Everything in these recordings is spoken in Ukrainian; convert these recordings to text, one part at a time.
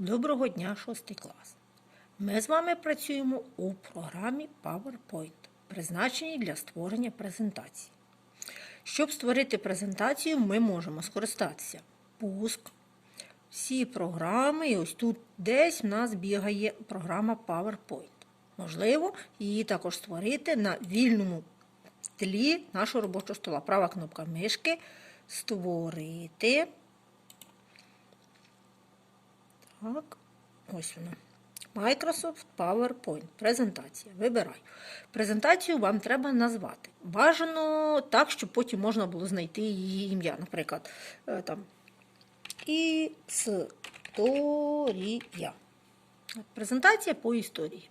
Доброго дня, 6 клас. Ми з вами працюємо у програмі PowerPoint, призначеній для створення презентації. Щоб створити презентацію, ми можемо скористатися пуск, всі програми, і ось тут десь в нас бігає програма PowerPoint. Можливо, її також створити на вільному тлі нашого робочого стола. Права кнопка мишки Створити. Так, ось воно. Microsoft PowerPoint. Презентація. Вибираю. Презентацію вам треба назвати. Бажано так, щоб потім можна було знайти її ім'я. Наприклад, е, там історія. Презентація по історії.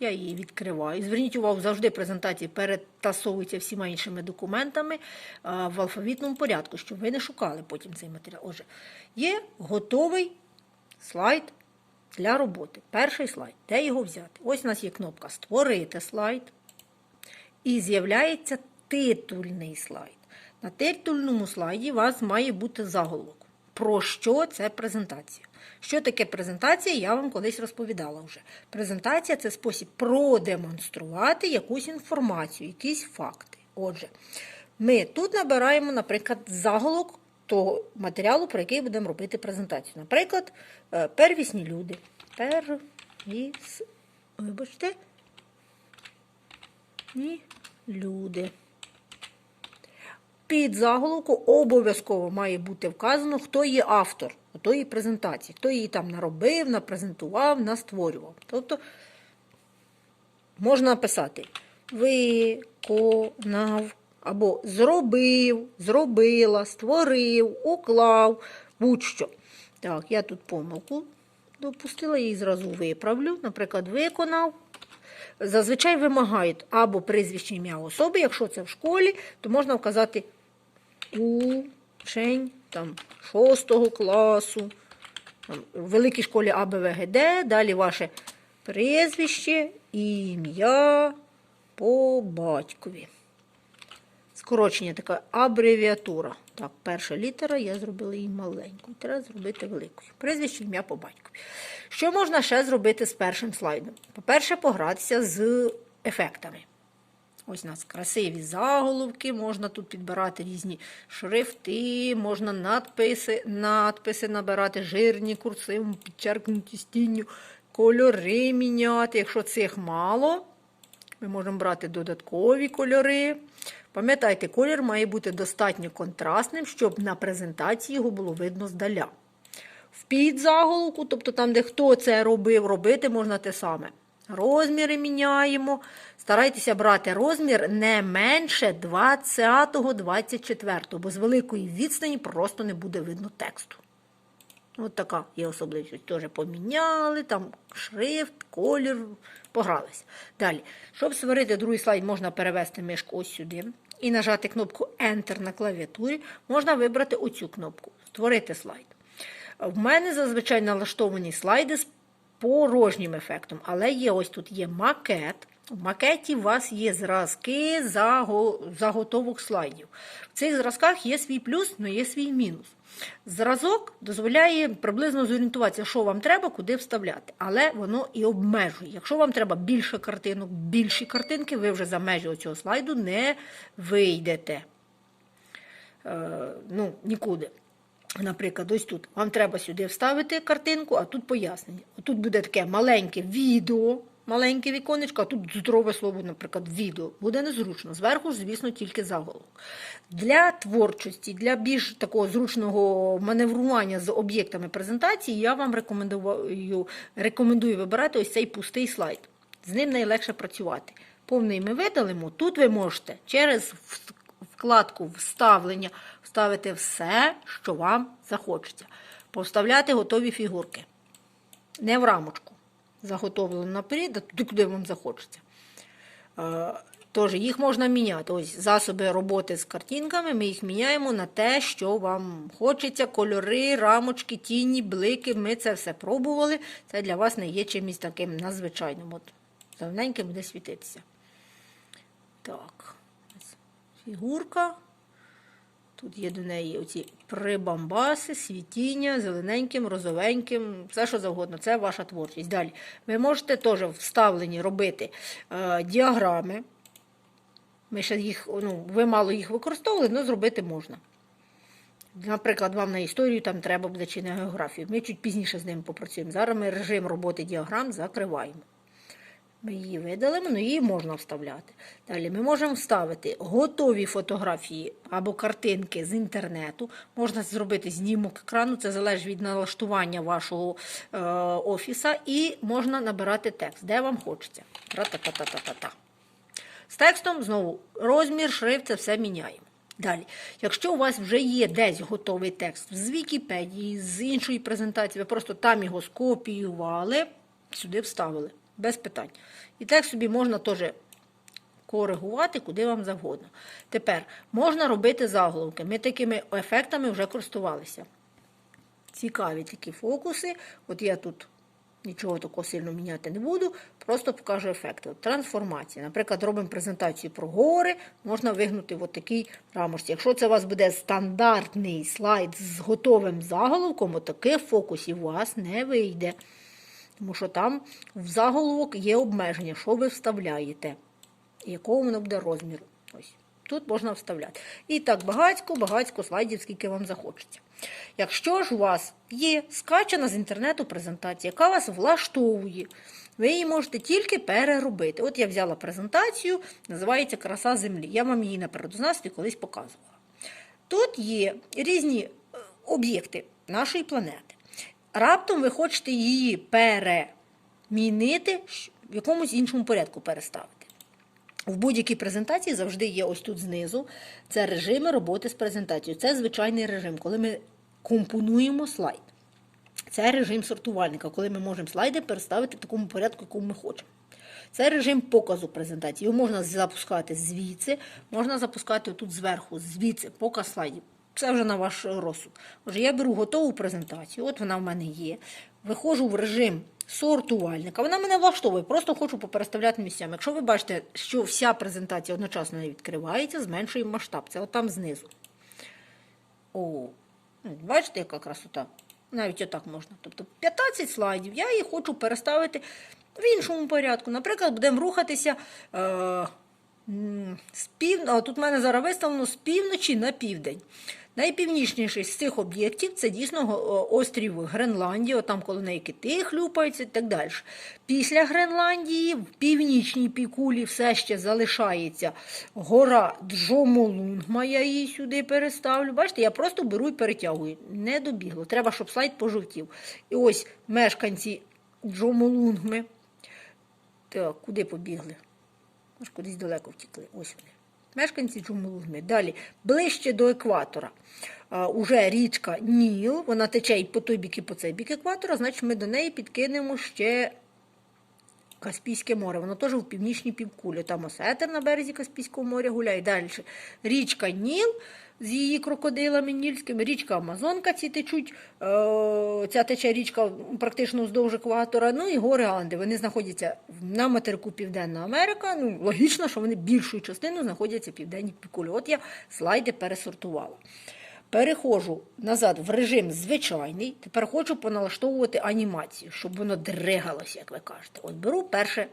Я її відкриваю. Зверніть увагу, завжди презентації перетасовуються всіма іншими документами в алфавітному порядку, щоб ви не шукали потім цей матеріал. Отже, є готовий слайд для роботи. Перший слайд. Де його взяти? Ось у нас є кнопка Створити слайд. І з'являється титульний слайд. На титульному слайді у вас має бути заголовок. Про що це презентація? Що таке презентація, я вам колись розповідала вже. Презентація це спосіб продемонструвати якусь інформацію, якісь факти. Отже, ми тут набираємо, наприклад, заголовок того матеріалу, про який будемо робити презентацію. Наприклад, е, первісні люди. Первіс... Вибачте. Ні, люди. Під заголовку обов'язково має бути вказано, хто є автор тої презентації, хто її там наробив, напрезентував, настворював. Тобто можна написати виконав або зробив, зробила, створив, уклав, будь-що. Так, я тут помилку допустила, її зразу виправлю. Наприклад, виконав. Зазвичай вимагають або прізвище ім'я особи, якщо це в школі, то можна вказати учень там, 6 класу, там, в великій школі АБВГД, далі ваше прізвище, ім'я по батькові. Скорочення така абревіатура. Так, перша літера, я зробила її маленькою. Треба зробити великою. Прізвище ім'я по батькові. Що можна ще зробити з першим слайдом? По-перше, погратися з ефектами. Ось у нас красиві заголовки, можна тут підбирати різні шрифти, можна надписи, надписи набирати, жирні, курсивом, підчеркнуті стінню, кольори міняти. Якщо цих мало, ми можемо брати додаткові кольори. Пам'ятайте, колір має бути достатньо контрастним, щоб на презентації його було видно здаля. В підзаголовку, тобто там, де хто це робив, робити можна те саме. Розміри міняємо. Старайтеся брати розмір не менше 20-24, бо з великої відстані просто не буде видно тексту. От така є особливість. Теж поміняли, там шрифт, колір, погралися. Далі, щоб створити другий слайд, можна перевести мишку ось сюди і нажати кнопку Enter на клавіатурі. Можна вибрати оцю кнопку Створити слайд. В мене зазвичай налаштовані слайди з порожнім ефектом, але є ось тут є макет. В макеті у вас є зразки заготовок слайдів. В цих зразках є свій плюс, але є свій мінус. Зразок дозволяє приблизно зорієнтуватися, що вам треба, куди вставляти. Але воно і обмежує. Якщо вам треба більше картинок, більші картинки, ви вже за межі цього слайду не вийдете. Е, ну, нікуди. Наприклад, ось тут вам треба сюди вставити картинку, а тут пояснення. Тут буде таке маленьке відео, маленьке віконечко, а тут здорове слово, наприклад, відео. Буде незручно. Зверху звісно, тільки заголовок. Для творчості, для більш такого зручного маневрування з об'єктами презентації, я вам рекомендую, рекомендую вибирати ось цей пустий слайд. З ним найлегше працювати. Повний ми видалимо. Тут ви можете через вкладку вставлення вставити все, що вам захочеться. Поставляти готові фігурки. Не в рамочку. Заготовлено наперед, а туди, куди вам захочеться. Тож, їх можна міняти. Ось засоби роботи з картинками, ми їх міняємо на те, що вам хочеться. Кольори, рамочки, тіні, блики. Ми це все пробували. Це для вас не є чимось таким надзвичайним. От, Давненьке буде світитися. Так фігурка. Тут є до неї оці прибамбаси, світіння, зелененьким, розовеньким, все що завгодно. Це ваша творчість. Далі. Ви можете теж вставлені робити е, діаграми. Ми ще їх, ну, ви мало їх використовували, але зробити можна. Наприклад, вам на історію там треба буде чи на географію. Ми чуть пізніше з ним попрацюємо. Зараз ми режим роботи діаграм закриваємо. Ми її видалимо, але її можна вставляти. Далі ми можемо вставити готові фотографії або картинки з інтернету. Можна зробити знімок екрану, це залежить від налаштування вашого е, офіса, і можна набирати текст, де вам хочеться. Тра-та-та-та-та-та. З текстом знову розмір, шрифт, це все міняємо. Далі, якщо у вас вже є десь готовий текст з Вікіпедії, з іншої презентації, ви просто там його скопіювали, сюди вставили, без питань. І текст собі можна теж коригувати, куди вам завгодно. Тепер можна робити заголовки. Ми такими ефектами вже користувалися. Цікаві такі фокуси. От я тут нічого такого сильно міняти не буду, просто покажу ефекти. От трансформація. Наприклад, робимо презентацію про гори, можна вигнути в такий рамочці. Якщо це у вас буде стандартний слайд з готовим заголовком, от таких фокусів у вас не вийде. Тому що там в заголовок є обмеження, що ви вставляєте, якого воно буде розміру. Ось. Тут можна вставляти. І так багацько, багацько слайдів, скільки вам захочеться. Якщо ж у вас є скачана з інтернету презентація, яка вас влаштовує, ви її можете тільки переробити. От я взяла презентацію, називається Краса Землі. Я вам її на природознавстві колись показувала. Тут є різні е, об'єкти нашої планети. Раптом ви хочете її перемінити, в якомусь іншому порядку переставити. В будь-якій презентації завжди є ось тут знизу. Це режими роботи з презентацією. Це звичайний режим, коли ми компонуємо слайд. Це режим сортувальника, коли ми можемо слайди переставити в такому порядку, якому ми хочемо. Це режим показу презентації. Його можна запускати звідси, можна запускати тут зверху, звідси, показ слайдів. Це вже на ваш розсуд. Отже, я беру готову презентацію, от вона в мене є. Виходжу в режим сортувальника. Вона мене влаштовує, просто хочу попереставляти місцями. Якщо ви бачите, що вся презентація одночасно не відкривається, зменшуємо масштаб. Це отам знизу. О, бачите, яка красота? Навіть отак можна. Тобто 15 слайдів. Я їх хочу переставити в іншому порядку. Наприклад, будемо рухатися. Е- з пів... а тут в мене зараз виставлено з півночі на південь. Найпівнічніший з цих об'єктів це дійсно острів Гренландія, там коло неї кити хлюпаються і так далі. Після Гренландії в північній пікулі все ще залишається гора Джомолунгма, я її сюди переставлю. Бачите, я просто беру і перетягую. Не добігло. Треба, щоб слайд пожовтів. І ось мешканці Джомолунгми. Так, куди побігли? Аж кудись далеко втекли. Ось вони. Мешканці Джумулугми. Далі, ближче до екватора. Уже річка Ніл, вона тече і по той бік, і по цей бік екватора, значить ми до неї підкинемо ще Каспійське море. Воно теж в північній півкулі. Там осетер на березі Каспійського моря гуляє. Далі річка Ніл з її крокодилами нільськими, річка Амазонка ці течуть, е, ця тече річка практично вздовж екватора, ну і гори Анди. Вони знаходяться на материку Південна Америка. Ну, логічно, що вони більшою частиною знаходяться в південній пікулі. От я слайди пересортувала. Переходжу назад в режим звичайний. Тепер хочу поналаштовувати анімацію, щоб воно дригалося, як ви кажете. От беру перше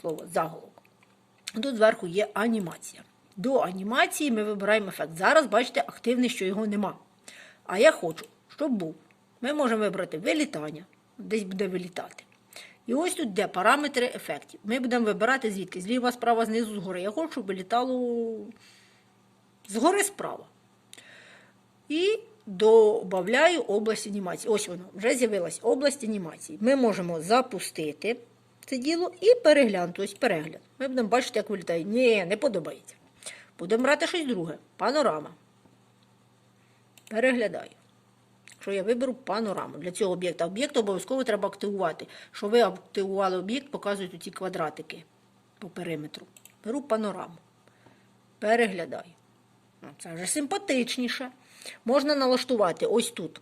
слово заголовок. Тут зверху є анімація. До анімації ми вибираємо ефект. Зараз, бачите, активний, що його нема. А я хочу, щоб був. Ми можемо вибрати вилітання, десь буде вилітати. І ось тут де параметри ефектів. Ми будемо вибирати звідки. Зліва, справа, знизу, згори. Я хочу, щоб вилітало згори справа. І додаю область анімації. Ось воно, вже з'явилась область анімації. Ми можемо запустити це діло і переглянути. Ось перегляд. Ми будемо бачити, як вилітає. Ні, не подобається. Будемо брати щось друге. Панорама. Переглядаю. Якщо я виберу панораму для цього об'єкта. Об'єкт обов'язково треба активувати. Що ви активували об'єкт, показують ці квадратики по периметру. Беру панораму. Переглядаю. Ну, Це вже симпатичніше. Можна налаштувати ось тут.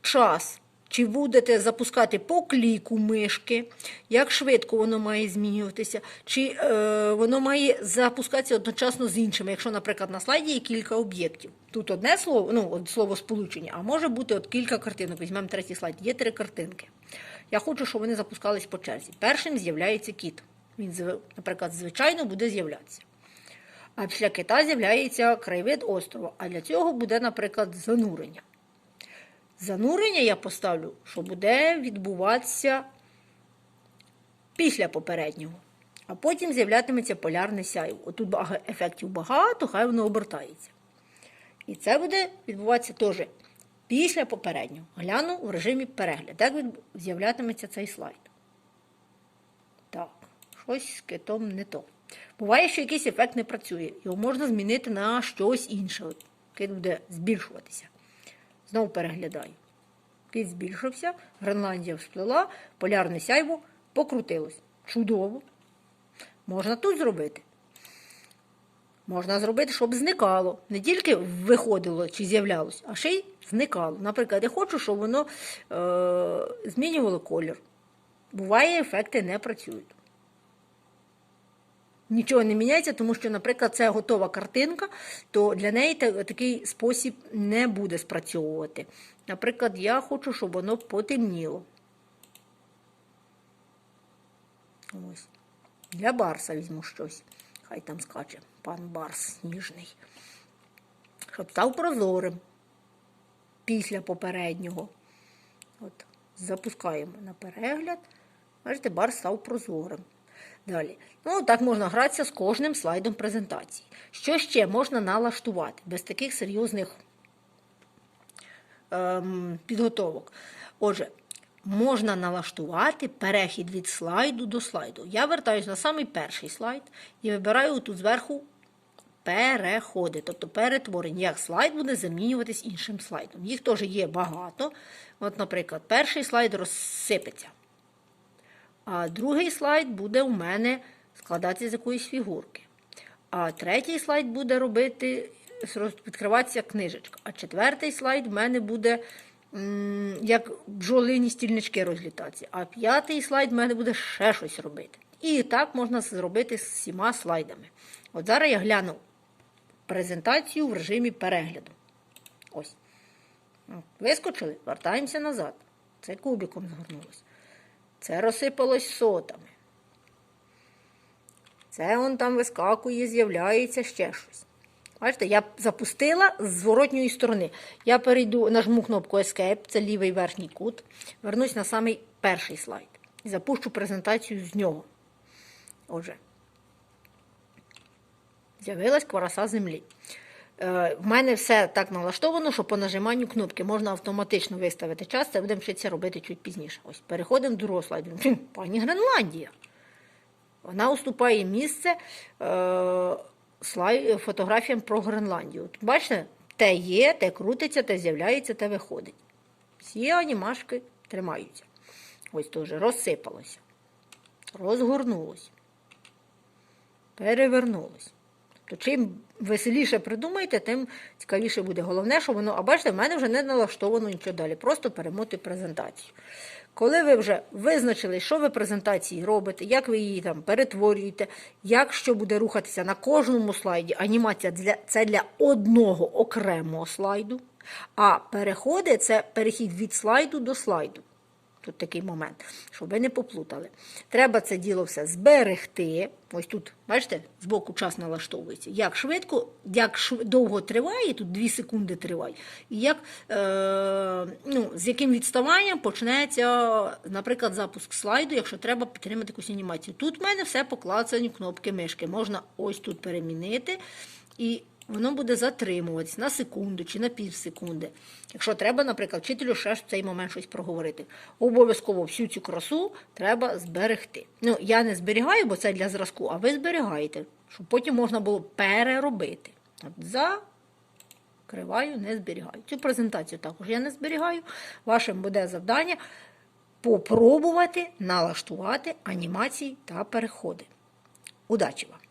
Час чи будете запускати по кліку мишки, як швидко воно має змінюватися, чи е, воно має запускатися одночасно з іншими, якщо, наприклад, на слайді є кілька об'єктів. Тут одне слово, ну, слово сполучення, а може бути от кілька картинок. Візьмемо третій слайд, є три картинки. Я хочу, щоб вони запускались по черзі. Першим з'являється кіт. Він, наприклад, звичайно буде з'являтися. А після кита з'являється краєвид острова. А для цього буде, наприклад, занурення. Занурення я поставлю, що буде відбуватися після попереднього. А потім з'являтиметься полярне сяйво. Отут ефектів багато, хай воно обертається. І це буде відбуватися теж після попереднього. Гляну в режимі перегляд. Як з'являтиметься цей слайд? Так, щось з китом не то. Буває, що якийсь ефект не працює. Його можна змінити на щось інше. Кит буде збільшуватися. Знову переглядаю. Кит збільшився, Гренландія всплила, полярне сяйво покрутилось. Чудово. Можна тут зробити. Можна зробити, щоб зникало. Не тільки виходило чи з'являлось, а ще й зникало. Наприклад, я хочу, щоб воно е- змінювало колір. Буває, ефекти не працюють. Нічого не міняється, тому що, наприклад, це готова картинка, то для неї такий спосіб не буде спрацьовувати. Наприклад, я хочу, щоб воно потемніло. Ось. Для Барса візьму щось. Хай там скаче пан Барс сніжний. Щоб став прозорим після попереднього. От, запускаємо на перегляд. Бачите, бар став прозорим. Далі. Ну, так можна гратися з кожним слайдом презентації. Що ще можна налаштувати без таких серйозних ем, підготовок? Отже, можна налаштувати перехід від слайду до слайду. Я вертаюся на самий перший слайд і вибираю тут зверху переходи, тобто перетворення, як слайд буде замінюватись іншим слайдом. Їх теж є багато. От, наприклад, перший слайд розсипеться. А другий слайд буде у мене складатися з якоїсь фігурки. А третій слайд буде робити, відкриватися книжечка. А четвертий слайд в мене буде як бджолині стільнички розлітатися. А п'ятий слайд в мене буде ще щось робити. І так можна зробити з всіма слайдами. От зараз я гляну презентацію в режимі перегляду. Ось. Вискочили, вертаємося назад. Це кубиком згорнулося. Це розсипалось сотами. Це он там вискакує, з'являється ще щось. Бачите, я запустила з зворотньої сторони. Я перейду, нажму кнопку Escape, це лівий верхній кут. Вернусь на самий перший слайд. І запущу презентацію з нього. Отже, з'явилась квараса землі. Е, В мене все так налаштовано, що по нажиманню кнопки можна автоматично виставити час. Це будемо вчитися робити чуть пізніше. Ось переходимо до другого слайду. Пані Гренландія. Вона уступає місце е, фотографіям про Гренландію. От бачите, те є, те крутиться, те з'являється, те виходить. Всі анімашки тримаються. Ось теж розсипалося, розгорнулося, перевернулося. То чим веселіше придумаєте, тим цікавіше буде. Головне, що воно, а бачите, в мене вже не налаштовано нічого далі. Просто перемотуй презентацію. Коли ви вже визначили, що ви презентації робите, як ви її там перетворюєте, як що буде рухатися на кожному слайді, анімація для, це для одного окремого слайду, а переходи це перехід від слайду до слайду. Тут такий момент, щоб ви не поплутали. Треба це діло все зберегти. Ось тут, бачите, збоку час налаштовується. Як швидко, як шв... довго триває, тут 2 секунди триває, і як, е... ну, з яким відставанням почнеться, наприклад, запуск слайду, якщо треба підтримати якусь анімацію. Тут в мене все поклацані кнопки мишки. Можна ось тут перемінити. І воно буде затримуватись на секунду чи на пів секунди. Якщо треба, наприклад, вчителю ще ж в цей момент щось проговорити. Обов'язково всю цю красу треба зберегти. Ну, я не зберігаю, бо це для зразку, а ви зберігаєте, щоб потім можна було переробити. Закриваю, не зберігаю. Цю презентацію також я не зберігаю. Вашим буде завдання попробувати налаштувати анімації та переходи. Удачі вам!